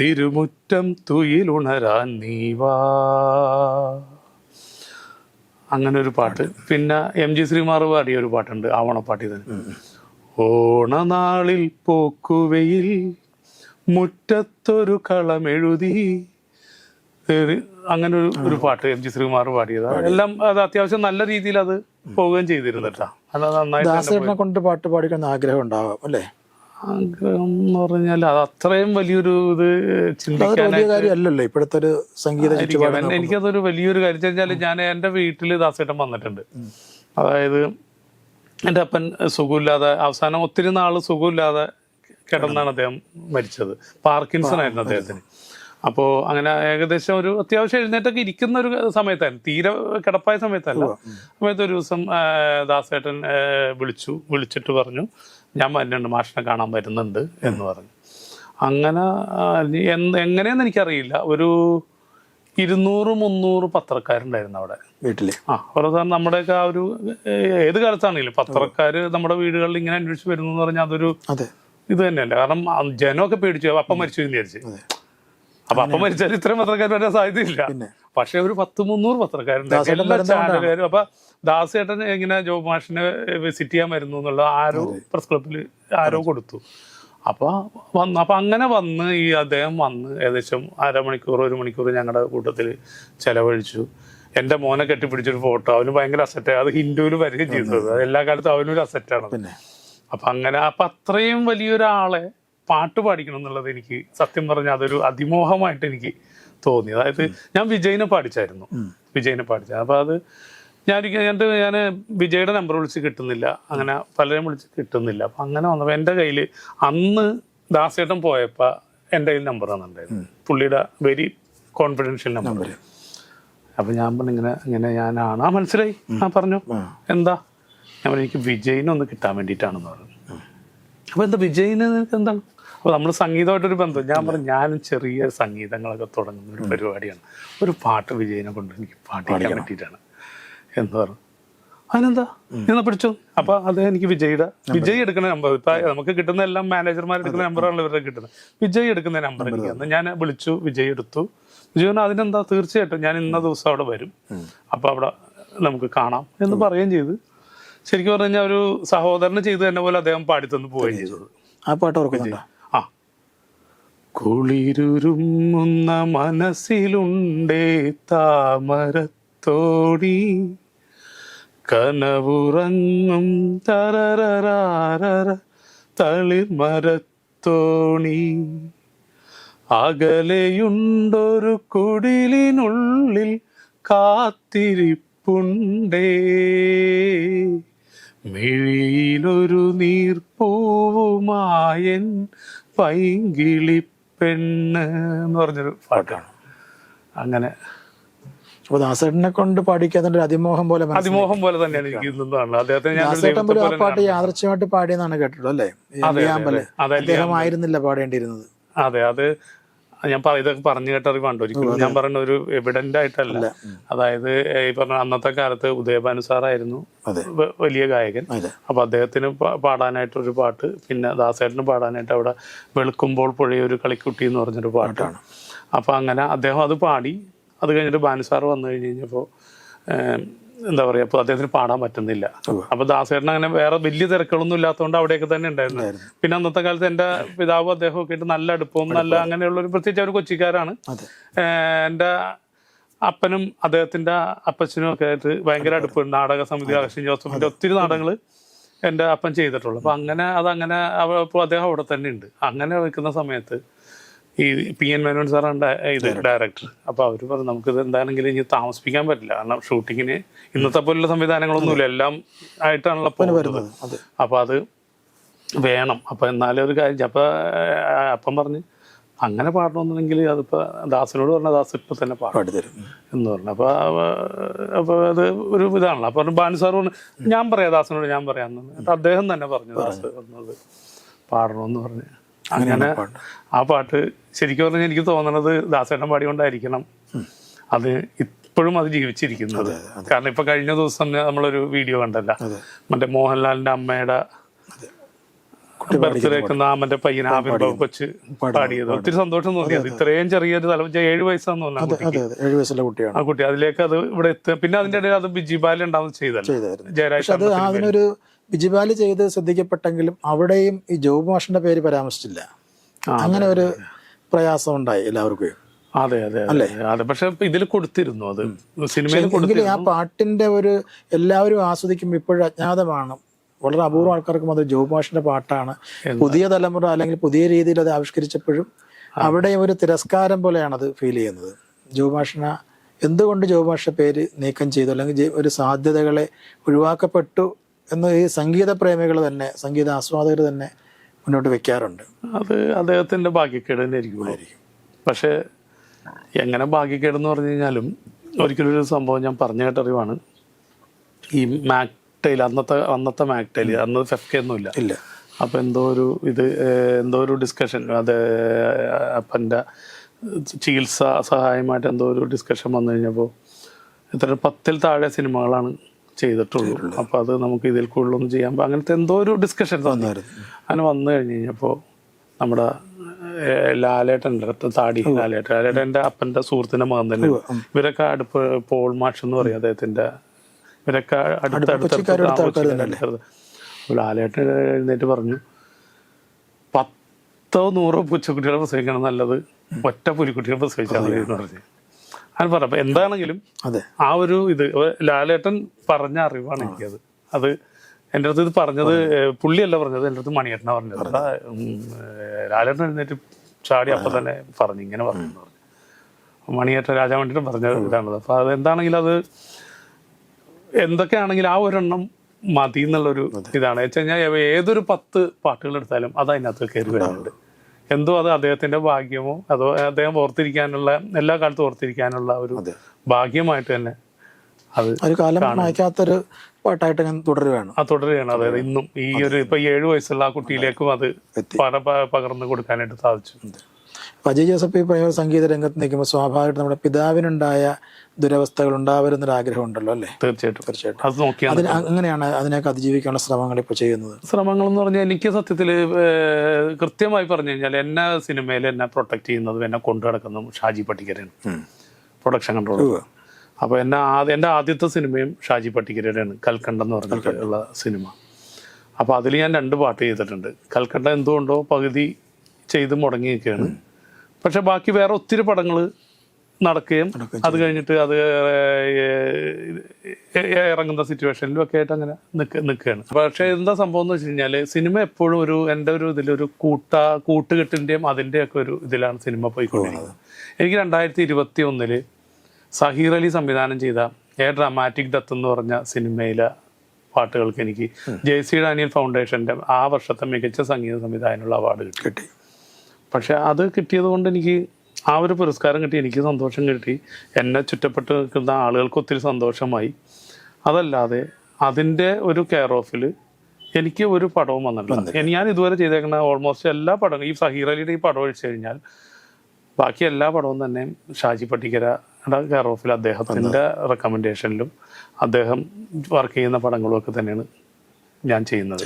തിരുമുറ്റം തുയിലുണരാൻ നീ വാ. അങ്ങനെ ഒരു പാട്ട്. പിന്നെ എം ജി ശ്രീമാർ പാടിയ ഒരു പാട്ടുണ്ട് ആവണപ്പാട്ടി തന്നെ ഓണനാളിൽ പോക്കുവയിൽ മുറ്റത്തൊരു കളമെഴുതി അങ്ങനെ ഒരു ഒരു പാട്ട് എം ജി ശ്രീകുമാർ പാടിയതാണ്. എല്ലാം അത് അത്യാവശ്യം നല്ല രീതിയിൽ അത് പോവുകയും ചെയ്തിരുന്നു ദാസേട്ടനെ കൊണ്ട് പാട്ട് പാടിക്കുന്ന ആഗ്രഹം ഉണ്ടാവാം അല്ലേ? ആഗ്രഹം എന്ന് പറഞ്ഞാൽ അത് അത്രയും വലിയൊരു ഇത് ചിന്തിക്കാനല്ലോ ഇപ്പോഴത്തെ ഒരു സംഗീത എനിക്കതൊരു വലിയൊരു കാര്യം വെച്ചാൽ ഞാൻ എന്റെ വീട്ടിൽ ദാസേട്ടൻ വന്നിട്ടുണ്ട്. അതായത് എന്റെ അപ്പൻ സുഖമില്ലാതെ അവസാനം ഒത്തിരി നാൾ സുഖമില്ലാതെ കിടന്നാണ് അദ്ദേഹം മരിച്ചത്. പാർക്കിൻസൺ ആയിരുന്നു അദ്ദേഹത്തിന്. അപ്പോൾ അങ്ങനെ ഏകദേശം ഒരു അത്യാവശ്യം എഴുന്നേറ്റൊക്കെ ഇരിക്കുന്ന ഒരു സമയത്തായിരുന്നു. തീരെ കിടപ്പായ സമയത്തല്ല. സമയത്ത് ഒരു ദിവസം ദാസേട്ടൻ വിളിച്ചു. വിളിച്ചിട്ട് പറഞ്ഞു ഞാൻ വരുന്നുണ്ട് മാഷിനെ കാണാൻ വരുന്നുണ്ട് എന്ന് പറഞ്ഞു. അങ്ങനെ എങ്ങനെയെന്ന് എനിക്കറിയില്ല. ഒരു ഇരുന്നൂറ് മുന്നൂറ് പത്രക്കാരുണ്ടായിരുന്നു അവിടെ. വീട്ടിൽ. ആ ഓരോ സാറിന് നമ്മുടെയൊക്കെ ആ ഒരു ഏത് കാലത്താണെങ്കിലും പത്രക്കാര് നമ്മുടെ വീടുകളിൽ ഇങ്ങനെ അന്വേഷിച്ച് വരുന്നു എന്ന് പറഞ്ഞാൽ അതൊരു അതെ. ഇത് തന്നെയല്ലേ. കാരണം ജനമൊക്കെ പേടിച്ചു. അപ്പം മരിച്ചു എന്ന് വിചാരിച്ച്. അപ്പൊ അപ്പം മരിച്ചാൽ ഇത്രയും പത്രക്കാർ വരാൻ സാധ്യതയില്ല. പക്ഷെ ഒരു പത്ത് മുന്നൂറ് പത്രക്കാരുണ്ട്. എല്ലാ. ചാനലുകാരും. അപ്പൊ ദാസേട്ടൻ ഇങ്ങനെ ജോബ് മാഷിനെ വിസിറ്റ് ചെയ്യാൻ വരുന്നു എന്നുള്ള ആരോ പ്രസ് ക്ലബിൽ ആരോ കൊടുത്തു. അപ്പൊ വന്ന് അപ്പൊ അങ്ങനെ വന്ന് ഈ അദ്ദേഹം വന്ന് ഏകദേശം അരമണിക്കൂർ ഒരു മണിക്കൂർ ഞങ്ങളുടെ കൂട്ടത്തിൽ ചെലവഴിച്ചു. എന്റെ മോനെ കെട്ടിപ്പിടിച്ചൊരു ഫോട്ടോ. അവന് ഭയങ്കര അസറ്റ് അത് ഹിന്ദുവിൽ വരികയും ചെയ്തത്. അത്. എല്ലാ കാലത്തും അവനൊരു അസറ്റാണ് അപ്പൊ അങ്ങനെ അപ്പൊ അത്രയും വലിയൊരാളെ പാട്ട് പാടിക്കണം എന്നുള്ളത് എനിക്ക് സത്യം പറഞ്ഞാൽ അതൊരു അതിമോഹമായിട്ട് എനിക്ക് തോന്നി. അതായത് ഞാൻ വിജയിനെ പാടിച്ചായിരുന്നു. വിജയിനെ പാടിച്ച. അപ്പൊ അത് ഞാൻ എന്റെ ഞാൻ വിജയുടെ നമ്പർ വിളിച്ച് കിട്ടുന്നില്ല. അങ്ങനെ പലരും വിളിച്ച് കിട്ടുന്നില്ല. അപ്പൊ അങ്ങനെ വന്നപ്പോൾ എന്റെ കയ്യിൽ അന്ന് ദാസേട്ടൻ പോയപ്പോൾ എന്റെ കയ്യിൽ നമ്പർ തന്നിട്ടുണ്ടായിരുന്നു. പുള്ളിയുടെ വെരി കോൺഫിഡൻഷ്യൽ നമ്പർ അപ്പൊ ഞാൻ പറഞ്ഞു ഇങ്ങനെ ഇങ്ങനെ ഞാനാണ് ആ മനസ്സിലായി. ആ പറഞ്ഞു. എന്താ? ഞാൻ പറഞ്ഞു എനിക്ക് വിജയിനെ ഒന്ന് കിട്ടാൻ വേണ്ടിയിട്ടാണെന്ന് പറഞ്ഞു. അപ്പൊ എന്താ വിജയിന് എന്താണ്? അപ്പൊ നമ്മൾ സംഗീതമായിട്ടൊരു ബന്ധം. ഞാൻ പറഞ്ഞു ഞാനും ചെറിയ സംഗീതങ്ങളൊക്കെ തുടങ്ങുന്ന ഒരു പരിപാടിയാണ്. ഒരു പാട്ട് വിജയനെ കൊണ്ട് എനിക്ക് പാട്ടിക്കാൻ പറ്റിയിട്ടാണ്. എന്ന് പറഞ്ഞു. അതിനെന്താ? എന്നാ പിടിച്ചു അപ്പൊ അത് എനിക്ക് വിജയുടെ വിജയ് എടുക്കുന്ന നമ്പർ. ഇപ്പൊ നമുക്ക് കിട്ടുന്ന എല്ലാം മാനേജർമാർ എടുക്കുന്ന നമ്പറാണല്ലോ ഇവരുടെ കിട്ടുന്നത്. വിജയ് എടുക്കുന്ന നമ്പർ എനിക്ക് അന്ന് ഞാൻ വിളിച്ചു വിജയ് എടുത്തു. വിജയ് അതിനെന്താ? തീർച്ചയായിട്ടും ഞാൻ ഇന്ന ദിവസം അവിടെ വരും. അപ്പൊ അവിടെ നമുക്ക് കാണാം എന്ന് പറയുകയും ചെയ്തു. ശരിക്കും പറഞ്ഞു കഴിഞ്ഞാൽ ഒരു സഹോദരന് ചെയ്തു തന്നെ പോലെ അദ്ദേഹം പാടിത്തന്ന് പോവുകയും ചെയ്തത് ആ പാട്ട് ഓർക്കുന്നുണ്ടോ? കുളിരുരുങ്ങുന്ന മനസ്സിലുണ്ടേ താമരത്തോടി. കനവുറങ്ങും തററാറ തളിർമരത്തോണി. അകലെയുണ്ടൊരു കുടിലിനുള്ളിൽ കാത്തിരിപ്പുണ്ടേ. മിഴിയിലൊരു നീർപ്പൂവുമായൻ പൈങ്കിളി പെണ്ണ് എന്ന് പറഞ്ഞൊരു പാട്ടാണ്. അങ്ങനെ. അപ്പൊ ദാസേട്ടനെ കൊണ്ട് പാടിക്കാൻ ഒരു അതിമോഹം പോലെ. അതിമോഹം പോലെ തന്നെയാണ് എനിക്ക് ഇന്നുണ്ടാണ് അദ്ദേഹത്തെ ദാസേട്ടൻ പോലും ആ പാട്ട് യാദൃശ്യമായിട്ട് പാടിയെന്നാണ് കേട്ടിട്ടുള്ളത് അല്ലേ? അതെ അതെ, അദ്ദേഹം ആയിരുന്നില്ല പാടേണ്ടിയിരുന്നത്. അതെ അത് ഞാൻ പറയുന്നത് ഇതൊക്കെ പറഞ്ഞു കേട്ട അറിവാണ്ട് ഒരിക്കലും ഞാൻ പറഞ്ഞ ഒരു എവിഡന്റ് ആയിട്ടല്ല. അതായത് ഈ പറഞ്ഞ അന്നത്തെ കാലത്ത് ഉദയഭാനു സാറായിരുന്നു വലിയ ഗായകൻ. അപ്പൊ അദ്ദേഹത്തിന് പാടാനായിട്ട് ഒരു പാട്ട് പിന്നെ ദാസേട്ടന് പാടാനായിട്ട് അവിടെ വെളുക്കുമ്പോൾ പുഴയൊരു കളിക്കുട്ടി എന്ന് പറഞ്ഞൊരു പാട്ടാണ്. അപ്പൊ അങ്ങനെ അദ്ദേഹം അത് പാടി. അത് കഴിഞ്ഞിട്ട് ബാനുസാർ വന്നു കഴിഞ്ഞ് കഴിഞ്ഞപ്പോൾ എന്താ പറയാ അപ്പൊ അദ്ദേഹത്തിന് പാടാൻ പറ്റുന്നില്ല. അപ്പൊ ദാസേട്ടൻ അങ്ങനെ വേറെ വലിയ തിരക്കുകളൊന്നും ഇല്ലാത്തതുകൊണ്ട് അവിടെയൊക്കെ തന്നെ ഉണ്ടായിരുന്നു. പിന്നെ അന്നത്തെ കാലത്ത് എന്റെ പിതാവും അദ്ദേഹവും ഒക്കെ ആയിട്ട് നല്ല അടുപ്പവും നല്ല അങ്ങനെയുള്ള ഒരു പ്രത്യേകിച്ച് അവർ കൊച്ചിക്കാരാണ്. എന്റെ അപ്പനും അദ്ദേഹത്തിന്റെ അപ്പച്ചനും ഒക്കെ ആയിട്ട് ഭയങ്കര അടുപ്പമുണ്ട് നാടക സമിതി അഗസ്റ്റിൻ ജോസഫിന്റെ ഒത്തിരി നാടകങ്ങൾ എന്റെ അപ്പൻ ചെയ്തിട്ടുള്ളൂ. അപ്പൊ അങ്ങനെ അതങ്ങനെ അവ- അദ്ദേഹം അവിടെ തന്നെ ഉണ്ട്. അങ്ങനെ വെക്കുന്ന സമയത്ത് ഈ പി എൻ മേനോൻ സാറാണ് ഇത് ഡയറക്ടർ. അപ്പോൾ അവർ പറഞ്ഞു നമുക്കിത് എന്താണെങ്കിലും ഇനി താമസിപ്പിക്കാൻ പറ്റില്ല. കാരണം ഷൂട്ടിങ്ങിന് ഇന്നത്തെ പോലുള്ള സംവിധാനങ്ങളൊന്നുമില്ല. എല്ലാം ആയിട്ടാണല്ലോ പോകുന്നത്. വരുന്നത്. അതെ. അപ്പൊ അത് വേണം. അപ്പൊ എന്നാലും ഒരു കാര്യം അപ്പൊ അപ്പം പറഞ്ഞ് അങ്ങനെ പാടണമെന്നുണ്ടെങ്കിൽ അതിപ്പോൾ ദാസിനോട് പറഞ്ഞ ദാസ് ഇപ്പൊ തന്നെ പാടും. എന്ന് പറഞ്ഞു. അപ്പോൾ അപ്പോൾ അപ്പൊ അത് ഒരു ഇതാണല്ലോ. അപ്പൊ പറഞ്ഞു, ബാനു സാർ പറഞ്ഞു ഞാൻ പറയാം ദാസിനോട് ഞാൻ പറയാം അദ്ദേഹം തന്നെ പറഞ്ഞു. ദാസ് വന്നത് പാടണമെന്ന് പറഞ്ഞ്. അങ്ങനെ ആ പാട്ട് ശരിക്കും പറഞ്ഞാൽ എനിക്ക് തോന്നണത് ദാസേട്ടൻ പാടിക്കൊണ്ടായിരിക്കണം. അത് ഇപ്പോഴും അത് ജീവിച്ചിരിക്കുന്നത്. കാരണം ഇപ്പൊ കഴിഞ്ഞ ദിവസം നമ്മളൊരു വീഡിയോ കണ്ടല്ല. മറ്റേ മോഹൻലാലിന്റെ അമ്മയുടെ ബർത്ത്ഡേക്ക് ആ മറ്റേ പയ്യൻ ആവിർഭവ് കൊച്ച് പാടിയത്. ഒത്തിരി സന്തോഷം തോന്നി. അത് ഇത്രയും ചെറിയൊരു തലമുറ ഏഴ് വയസ്സാന്ന് തോന്നുന്നു കുട്ടിയാണ്. ആ കുട്ടി അതിലേക്ക് അത് ഇവിടെ എത്തുക. പിന്നെ അതിന്റെ ഇടയിൽ അത് ബിജിബാല ഉണ്ടാവുന്ന ചെയ്തല്ലോ. ജയരാജ് അതിനൊരു ബിജിബാൽ ചെയ്ത് ശ്രദ്ധിക്കപ്പെട്ടെങ്കിലും അവിടെയും ഈ ജോബ് മാഷിന്റെ പേര് പരാമർശിച്ചില്ല. അങ്ങനെ ഒരു പ്രയാസം ഉണ്ടായി എല്ലാവർക്കും. അതെ അതെ അതെ അതെ. പക്ഷെ ഇതിൽ കൊടുത്തിരുന്നു അത്. സിനിമയിൽ ആ പാട്ടിന്റെ ഒരു എല്ലാവരും ആസ്വദിക്കുമ്പോൾ ഇപ്പോഴും അജ്ഞാതമാണ്. വളരെ അപൂർവം ആൾക്കാർക്കും അത് ജോബ് മാഷിന്റെ പാട്ടാണ്. പുതിയ തലമുറ അല്ലെങ്കിൽ പുതിയ രീതിയിൽ അത് ആവിഷ്കരിച്ചപ്പോഴും അവിടെ ഒരു തിരസ്കാരം പോലെയാണ് അത് ഫീൽ ചെയ്യുന്നത്. ജോബ് മാഷിന എന്തുകൊണ്ട് ജോബ് മാഷിന്റെ പേര് നീക്കം ചെയ്തു? അല്ലെങ്കിൽ ഒരു സാധ്യതകളെ ഒഴിവാക്കപ്പെട്ടു എന്ന് ഈ സംഗീത പ്രേമികൾ തന്നെ സംഗീത ആസ്വാദകർ തന്നെ മുന്നോട്ട് വെക്കാറുണ്ട്. അത് അദ്ദേഹത്തിന്റെ ഭാഗ്യക്കേട് തന്നെ ആയിരിക്കും. പക്ഷേ എങ്ങനെ ഭാഗ്യക്കേടെന്ന് പറഞ്ഞു കഴിഞ്ഞാലും ഒരിക്കലും ഒരു സംഭവം ഞാൻ പറഞ്ഞു കേട്ടറിവാണ്. ഈ മാക്ടൈൽ അന്നത്തെ അന്നത്തെ മാക്ടൈൽ അന്ന് ഫെഫ്കെ ഒന്നുമില്ല. ഇല്ല. അപ്പം എന്തോ ഒരു ഇത് എന്തോ ഒരു ഡിസ്കഷൻ അത് അപ്പന്റെ ചികിത്സ സഹായമായിട്ട് എന്തോ ഒരു ഡിസ്കഷൻ വന്നു കഴിഞ്ഞപ്പോൾ ഇത്ര പത്തിൽ താഴെ സിനിമകളാണ് ചെയ്തിട്ടുള്ളൂ. അപ്പൊ അത് നമുക്ക് ഇതിൽ കൂടുതലൊന്നും ചെയ്യാൻ അങ്ങനത്തെ എന്തോ ഒരു ഡിസ്കഷൻ തന്നായിരുന്നു അങ്ങനെ വന്നു കഴിഞ്ഞ് കഴിഞ്ഞപ്പോൾ നമ്മുടെ ലാലേട്ടന്റെ അടുത്ത് താടി ലാലേട്ടൻ. ലാലേട്ടൻ എന്റെ അപ്പന്റെ സുഹൃത്തിന്റെ മകൻ തന്നെ. ഇവരൊക്കെ അടുപ്പ് പോൾ മാഷ് എന്ന് പറയും അദ്ദേഹത്തിന്റെ ഇവരൊക്കെ അടുത്തടുത്ത് ലാലേട്ടൻ എഴുന്നേറ്റ് പറഞ്ഞു പത്തോ നൂറോ പൂച്ചക്കുട്ടികളെ പ്രസവിക്കണം. നല്ലത് ഒറ്റ പുലിക്കുട്ടികളെ പ്രസവിച്ചാൽ മതി എന്ന് പറഞ്ഞു. അങ്ങനെ പറഞ്ഞു എന്താണെങ്കിലും അതെ. ആ ഒരു ഇത് ലാലേട്ടൻ പറഞ്ഞ അറിവാണ് എനിക്കത്. അത് എന്റെ അടുത്ത് ഇത് പറഞ്ഞത് പുള്ളിയല്ല പറഞ്ഞത് എന്റെ അടുത്ത് മണിയേട്ടനാ പറഞ്ഞത്. അതാ, ലാലേട്ടൻ എഴുന്നേറ്റ് ചാടി അപ്പൊ തന്നെ പറഞ്ഞു ഇങ്ങനെ പറഞ്ഞു പറഞ്ഞു. മണിയേട്ടൻ രാജാമണിയേട്ടൻ പറഞ്ഞത് ഇതാണത്. അപ്പൊ അത് എന്താണെങ്കിലും അത് എന്തൊക്കെയാണെങ്കിലും ആ ഒരെണ്ണം മതി എന്നുള്ളൊരു ഇതാണ്. വെച്ച് കഴിഞ്ഞാൽ ഏതൊരു പത്ത് പാട്ടുകൾ എടുത്താലും അത് അതിനകത്ത് കയറി വരുന്നുണ്ട്. എന്തോ അത് അദ്ദേഹത്തിന്റെ ഭാഗ്യമോ? അതോ അദ്ദേഹം ഓർത്തിരിക്കാനുള്ള എല്ലാ കാലത്തും ഓർത്തിരിക്കാനുള്ള ഒരു ഭാഗ്യമായിട്ട് തന്നെ അത് ഒരു കാലം മായ്ക്കാത്തൊരു പാട്ടായിട്ട് ഞാൻ തുടരുകയാണ്. ആ തുടരുകയാണ്. അതായത് ഇന്നും ഈ ഒരു ഇപ്പൊ ഏഴു വയസ്സുള്ള ആ കുട്ടിയിലേക്കും അത് പകർന്നു കൊടുക്കാനായിട്ട് സാധിച്ചു. അജയ് ജോസഫ് ഈ പറയുന്ന സംഗീത രംഗത്ത് നിൽക്കുമ്പോൾ സ്വാഭാവികമായിട്ട് നമ്മുടെ പിതാവിനുണ്ടായ ദുരവസ്ഥകൾ ഉണ്ടാവരുന്നൊരു ആഗ്രഹം ഉണ്ടല്ലോ അല്ലേ? തീർച്ചയായിട്ടും. തീർച്ചയായിട്ടും. അത് അതിന് അങ്ങനെയാണ് അതിനൊക്കെ അതിജീവിക്കാനുള്ള ശ്രമങ്ങൾ ഇപ്പോൾ ചെയ്യുന്നത്. ശ്രമങ്ങൾ എന്ന് പറഞ്ഞാൽ എനിക്ക് സത്യത്തിൽ കൃത്യമായി പറഞ്ഞു കഴിഞ്ഞാൽ എന്നെ സിനിമയിൽ എന്നെ പ്രൊട്ടക്ട് ചെയ്യുന്നതും എന്നെ കൊണ്ടു നടക്കുന്നതും ഷാജി പട്ടിക്കരയാണ് പ്രൊഡക്ഷൻ കൺട്രോൾ അപ്പോൾ എന്നെ ആദ്യ എന്റെ ആദ്യത്തെ സിനിമയും ഷാജി പട്ടിക്കരയുടെയാണ് കൽക്കണ്ടം എന്ന് പറഞ്ഞിട്ടുള്ള സിനിമ. അപ്പോൾ അതിൽ ഞാൻ രണ്ട് പാട്ട് ചെയ്തിട്ടുണ്ട്. കൽക്കണ്ട എന്തുകൊണ്ടോ പകുതി ചെയ്ത് മുടങ്ങി നിൽക്കുകയാണ് പക്ഷെ ബാക്കി വേറെ ഒത്തിരി പടങ്ങൾ നടക്കുകയും അത് കഴിഞ്ഞിട്ട് അത് ഇറങ്ങുന്ന സിറ്റുവേഷനിലും ഒക്കെ ആയിട്ട് അങ്ങനെ നിൽക്ക നിൽക്കുകയാണ്. പക്ഷേ എന്താ സംഭവം എന്ന് വെച്ച് കഴിഞ്ഞാൽ സിനിമ എപ്പോഴും ഒരു എന്റെ ഒരു ഇതിലൊരു കൂട്ട കൂട്ടുകെട്ടിന്റെയും അതിന്റെയൊക്കെ ഒരു ഇതിലാണ് സിനിമ പോയിക്കൊണ്ടിരിക്കുന്നത്. എനിക്ക് രണ്ടായിരത്തി ഇരുപത്തി ഒന്നിൽ സഹീർ അലി സംവിധാനം ചെയ്ത എ ഡ്രാമാറ്റിക് ഡെത്ത് എന്ന് പറഞ്ഞ സിനിമയിലെ പാട്ടുകൾക്ക് എനിക്ക് ജെ സി ഡാനിയൽ ഫൗണ്ടേഷന്റെ ആ വർഷത്തെ മികച്ച സംഗീത സംവിധായകനുള്ള അവാർഡ് കിട്ടി. കിട്ടി. പക്ഷെ അത് കിട്ടിയത് കൊണ്ട് എനിക്ക് ആ ഒരു പുരസ്കാരം കിട്ടി എനിക്ക് സന്തോഷം കിട്ടി. എന്നെ ചുറ്റപ്പെട്ട് നിൽക്കുന്ന ആളുകൾക്ക് ഒത്തിരി സന്തോഷമായി. അതല്ലാതെ അതിന്റെ ഒരു കെയർ ഓഫിൽ എനിക്ക് ഒരു പടവും വന്നിട്ടില്ല. ഞാൻ ഇതുവരെ ചെയ്തേക്കുന്ന ഓൾമോസ്റ്റ് എല്ലാ പടവും ഈ സഹീർ അലിയുടെ ഈ പടം ഒഴിച്ചു കഴിഞ്ഞാൽ ബാക്കി എല്ലാ പടവും തന്നെ ഷാജി പട്ടിക്കരയുടെ കെയർ ഓഫിൽ അദ്ദേഹത്തിന്റെ റെക്കമെൻഡേഷനിലും അദ്ദേഹം വർക്ക് ചെയ്യുന്ന പടങ്ങളും ഒക്കെ തന്നെയാണ് ഞാൻ ചെയ്യുന്നത്.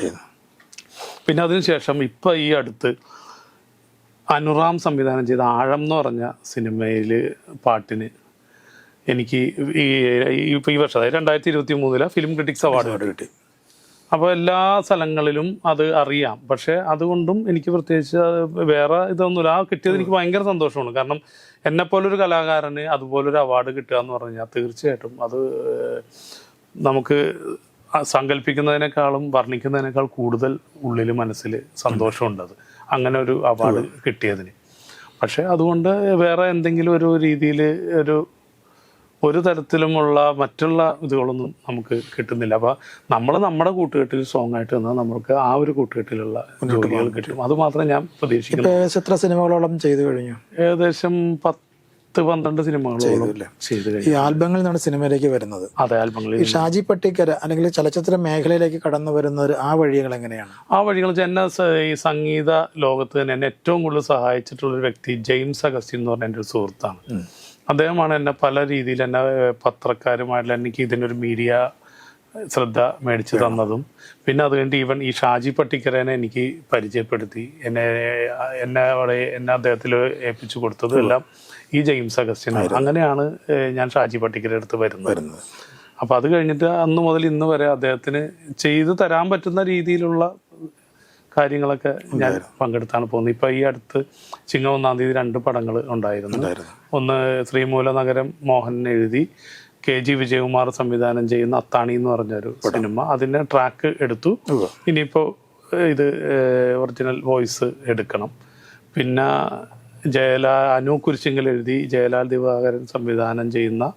പിന്നെ അതിനുശേഷം ഇപ്പം ഈ അടുത്ത് അനുറാം സംവിധാനം ചെയ്ത ആഴം എന്ന് പറഞ്ഞ സിനിമയിൽ പാട്ടിന് എനിക്ക് ഈ ഇപ്പം ഈ വർഷം അതായത് രണ്ടായിരത്തി ഇരുപത്തി മൂന്നിലെ ഫിലിം ക്രിറ്റിക്സ് അവാർഡ് കിട്ടി. അപ്പോൾ എല്ലാ സ്ഥലങ്ങളിലും അത് അറിയാം. പക്ഷേ അതുകൊണ്ടും എനിക്ക് പ്രത്യേകിച്ച് വേറെ ഇതൊന്നുമില്ല. ആ കിട്ടിയത് എനിക്ക് ഭയങ്കര സന്തോഷമാണ്. കാരണം എന്നെപ്പോലൊരു കലാകാരന് അതുപോലൊരു അവാർഡ് കിട്ടുക എന്ന് പറഞ്ഞാൽ കഴിഞ്ഞാൽ തീർച്ചയായിട്ടും അത് നമുക്ക് സങ്കല്പിക്കുന്നതിനേക്കാളും വർണിക്കുന്നതിനേക്കാൾ കൂടുതൽ ഉള്ളിൽ മനസ്സിൽ സന്തോഷമുണ്ട് അത്. അങ്ങനെ ഒരു അവാർഡ് കിട്ടിയതിന്. പക്ഷെ അതുകൊണ്ട് വേറെ എന്തെങ്കിലും ഒരു രീതിയിൽ ഒരു ഒരു തരത്തിലുമുള്ള മറ്റുള്ള ഇതുകളൊന്നും നമുക്ക് കിട്ടുന്നില്ല. അപ്പൊ നമ്മൾ നമ്മുടെ കൂട്ടുകെട്ടിൽ സോങ് ആയിട്ട് നിന്നാൽ നമുക്ക് ആ ഒരു കൂട്ടുകെട്ടിലുള്ള ജോലികൾ കിട്ടും. അത് മാത്രമേ ഞാൻ പ്രതീക്ഷിക്കുന്നു. ഏകദേശം എത്ര സിനിമകളോളം ചെയ്തു കഴിഞ്ഞു. ഏകദേശം പത്ത് പന്ത്രണ്ട് സിനിമകളോളം ചെയ്തു ഈ ആൽബങ്ങളിൽ നിന്നാണ് സിനിമയിലേക്ക് വരുന്നത്. അതെ ആൽബങ്ങളിൽ ഈ ഷാജി പട്ടിക്കര അല്ലെങ്കിൽ ചലച്ചിത്ര മേഖലയിലേക്ക് കടന്നു വരുന്നവർ ആ വഴികൾ എങ്ങനെയാണ്? ആ വഴികൾ എന്നെ ഈ സംഗീത ലോകത്ത് തന്നെ എന്നെ ഏറ്റവും കൂടുതൽ സഹായിച്ചിട്ടുള്ള ഒരു വ്യക്തി ജെയിംസ് അഗസ്റ്റിൻ എന്ന് പറഞ്ഞ എന്റെ ഒരു സുഹൃത്താണ്. അദ്ദേഹമാണ് എന്നെ പല രീതിയിൽ എന്നെ പത്രക്കാരുമായിട്ടുള്ള എനിക്ക് ഇതിനൊരു മീഡിയ ശ്രദ്ധ മേടിച്ചു തന്നതും. പിന്നെ അത് കഴിഞ്ഞിട്ട് ഈവൻ ഈ ഷാജി പട്ടിക്കരനെ എനിക്ക് പരിചയപ്പെടുത്തി. എന്നെ എന്നെ അവിടെ എന്നെ അദ്ദേഹത്തിൽ ഏൽപ്പിച്ചു കൊടുത്തതും എല്ലാം ഈ ജെയിംസ് അഗസ്റ്റിൻ അങ്ങനെയാണ് ഞാൻ ഷാജി പട്ടിക്കരെ അടുത്ത് വരുന്നത്. അപ്പോൾ അത് കഴിഞ്ഞിട്ട് അന്ന് മുതൽ ഇന്ന് വരെ അദ്ദേഹത്തിന് ചെയ്തു തരാൻ പറ്റുന്ന രീതിയിലുള്ള കാര്യങ്ങളൊക്കെ ഞാൻ പങ്കെടുത്താണ് പോകുന്നത്. ഇപ്പൊ ഈ അടുത്ത് ചിങ്ങ ഒന്നാം തീയതി രണ്ട് പടങ്ങൾ ഉണ്ടായിരുന്നു. ഒന്ന് ശ്രീമൂല നഗരം മോഹൻ എഴുതി കെ ജി വിജയകുമാർ സംവിധാനം ചെയ്യുന്ന അത്താണി എന്ന് പറഞ്ഞൊരു സിനിമ. അതിന്റെ ട്രാക്ക് എടുത്തു. ഇനിയിപ്പോൾ ഇത് ഒറിജിനൽ വോയിസ് എടുക്കണം. പിന്നെ ജയലാ അനു കുരിശിങ്കൽ എഴുതി ജയലാൽ ദിവാകരൻ സംവിധാനം ചെയ്യുന്ന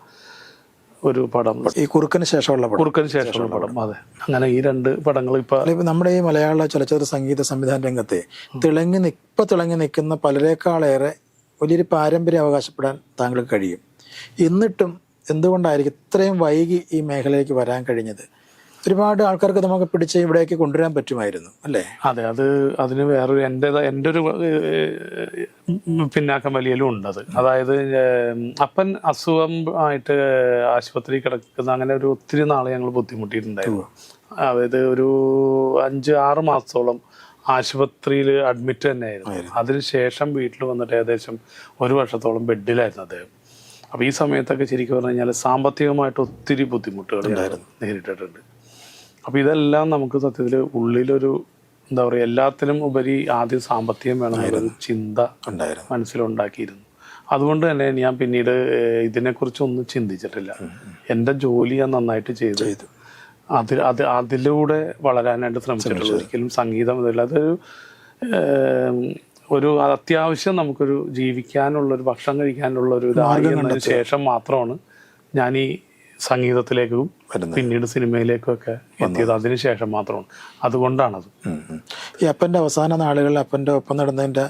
ഒരു പടം. ഈ കുറുക്കന് ശേഷമുള്ള പടം. കുറുക്കന് ശേഷമുള്ള പടം അതെ. അങ്ങനെ ഈ രണ്ട് പടങ്ങൾ ഇപ്പൊ നമ്മുടെ ഈ മലയാള ചലച്ചിത്ര സംഗീത സംവിധാന രംഗത്തെ തിളങ്ങി ഇപ്പൊ തിളങ്ങി നിൽക്കുന്ന പലരെക്കാളേറെ വലിയൊരു പാരമ്പര്യം അവകാശപ്പെടാൻ താങ്കൾക്ക് കഴിയും. എന്നിട്ടും എന്തുകൊണ്ടായിരിക്കും ഇത്രയും വൈകി ഈ മേഖലയിലേക്ക് വരാൻ കഴിഞ്ഞത്? ഒരുപാട് ആൾക്കാർക്ക് നമുക്ക് പിടിച്ച് ഇവിടേക്ക് കൊണ്ടുവരാൻ പറ്റുമായിരുന്നു അല്ലേ? അതെ അത് അതിന് വേറൊരു എന്റെ എന്റെ ഒരു പിന്നാക്കം വലിയലും ഉണ്ടത് അതായത് അപ്പൻ അസുഖം ആയിട്ട് ആശുപത്രി കിടക്കുന്ന അങ്ങനെ ഒരു ഒത്തിരി നാളെ ഞങ്ങൾ ബുദ്ധിമുട്ടിയിട്ടുണ്ടായിരുന്നു. അതായത് ഒരു അഞ്ച് ആറ് മാസത്തോളം ആശുപത്രിയിൽ അഡ്മിറ്റ് തന്നെയായിരുന്നു. അതിനുശേഷം വീട്ടിൽ വന്നിട്ട് ഏകദേശം ഒരു വർഷത്തോളം ബെഡിലായിരുന്നു അദ്ദേഹം. അപ്പോൾ ഈ സമയത്തൊക്കെ ശരിക്കും പറഞ്ഞു കഴിഞ്ഞാൽ സാമ്പത്തികമായിട്ട് ഒത്തിരി ബുദ്ധിമുട്ടുകൾ നേരിട്ടിട്ടുണ്ട്. അപ്പോൾ ഇതെല്ലാം നമുക്ക് സത്യത്തിൽ ഉള്ളിലൊരു എന്താ പറയുക എല്ലാത്തിനും ഉപരി ആദ്യം സാമ്പത്തികം വേണമെന്നൊരു ചിന്ത ഉണ്ടായിരുന്നു. മനസ്സിലുണ്ടാക്കിയിരുന്നു. അതുകൊണ്ട് തന്നെ ഞാൻ പിന്നീട് ഇതിനെക്കുറിച്ചൊന്നും ചിന്തിച്ചിട്ടില്ല. എന്റെ ജോലി ഞാൻ നന്നായിട്ട് ചെയ്തു. അത് അത് അതിലൂടെ വളരാനായിട്ട് ശ്രമിച്ചിട്ടുള്ളൂ. ഒരിക്കലും സംഗീതം ഇതില്ല. അതൊരു ഒരു അത്യാവശ്യം നമുക്കൊരു ജീവിക്കാനുള്ള ഒരു ഭക്ഷണം കഴിക്കാനുള്ള ഒരു ഇതായി എന്നതിന് ശേഷം മാത്രമാണ് ഞാൻ ഈ സംഗീതത്തിലേക്കും പിന്നീട് സിനിമയിലേക്കും ഒക്കെ എത്തിയത് അതിനുശേഷം മാത്രമാണ്. അതുകൊണ്ടാണത്. ഈ അപ്പന്റെ അവസാന നാളുകളിൽ അപ്പന്റെ ഒപ്പം നടന്നതിന്റെ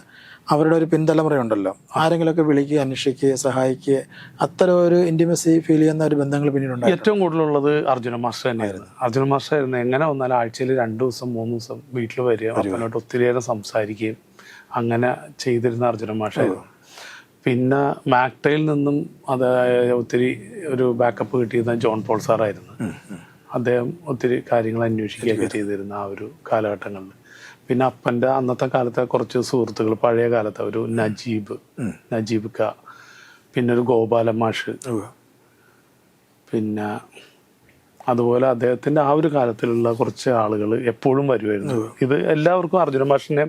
അവരുടെ ഒരു പിൻതലമുറയുണ്ടല്ലോ. ആരെങ്കിലുമൊക്കെ വിളിക്കുക അന്വേഷിക്കുക സഹായിക്കുക അത്തരം ഒരു ഇന്റിമസി ഫീൽ ചെയ്യുന്ന ഒരു ബന്ധങ്ങൾ പിന്നീട് ഏറ്റവും കൂടുതലുള്ളത് അർജുന മാസ്റ്റർ തന്നെയായിരുന്നു. അർജുന മാസ്റ്റർ ആയിരുന്നു എങ്ങനെ വന്നാലും ആഴ്ചയിൽ രണ്ട് ദിവസം മൂന്ന് ദിവസം വീട്ടിൽ വരിക അപ്പനോട്ട് ഒത്തിരിയേറെ സംസാരിക്കുകയും അങ്ങനെ ചെയ്തിരുന്ന അർജുന മാഷായിരുന്നു. പിന്നെ മാക്ടയിൽ നിന്നും അത് ഒത്തിരി ഒരു ബാക്കപ്പ് കിട്ടിയിരുന്ന ജോൺ പോൾ സാറായിരുന്നു. അദ്ദേഹം ഒത്തിരി കാര്യങ്ങൾ അന്വേഷിക്കുകയൊക്കെ ചെയ്തിരുന്ന ആ ഒരു കാലഘട്ടങ്ങളിൽ. പിന്നെ അപ്പന്റെ അന്നത്തെ കാലത്തെ കുറച്ച് സുഹൃത്തുക്കൾ പഴയ കാലത്തെ ഒരു നജീബ് നജീബ് ക. പിന്നെ ഒരു ഗോപാല മാഷ്. പിന്നെ അതുപോലെ അദ്ദേഹത്തിന്റെ ആ ഒരു കാലത്തിലുള്ള കുറച്ച് ആളുകൾ എപ്പോഴും വരുമായിരുന്നു. ഇത് എല്ലാവർക്കും അർജുന മാഷിനെ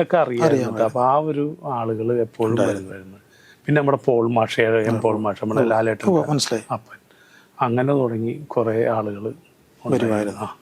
ഒക്കെ അറിയാമായിരുന്നു. അപ്പോൾ ആ ഒരു ആളുകൾ എപ്പോഴും വരുമായിരുന്നു. പിന്നെ നമ്മുടെ പോൾ മാഷയുടെ എം പോൾ മാഷ നമ്മുടെ ലാലേട്ടൻ മനസ്സിലായി. അപ്പൻ. അങ്ങനെ തുടങ്ങി കുറേ ആളുകൾ വരുമായിരുന്നു. ആ.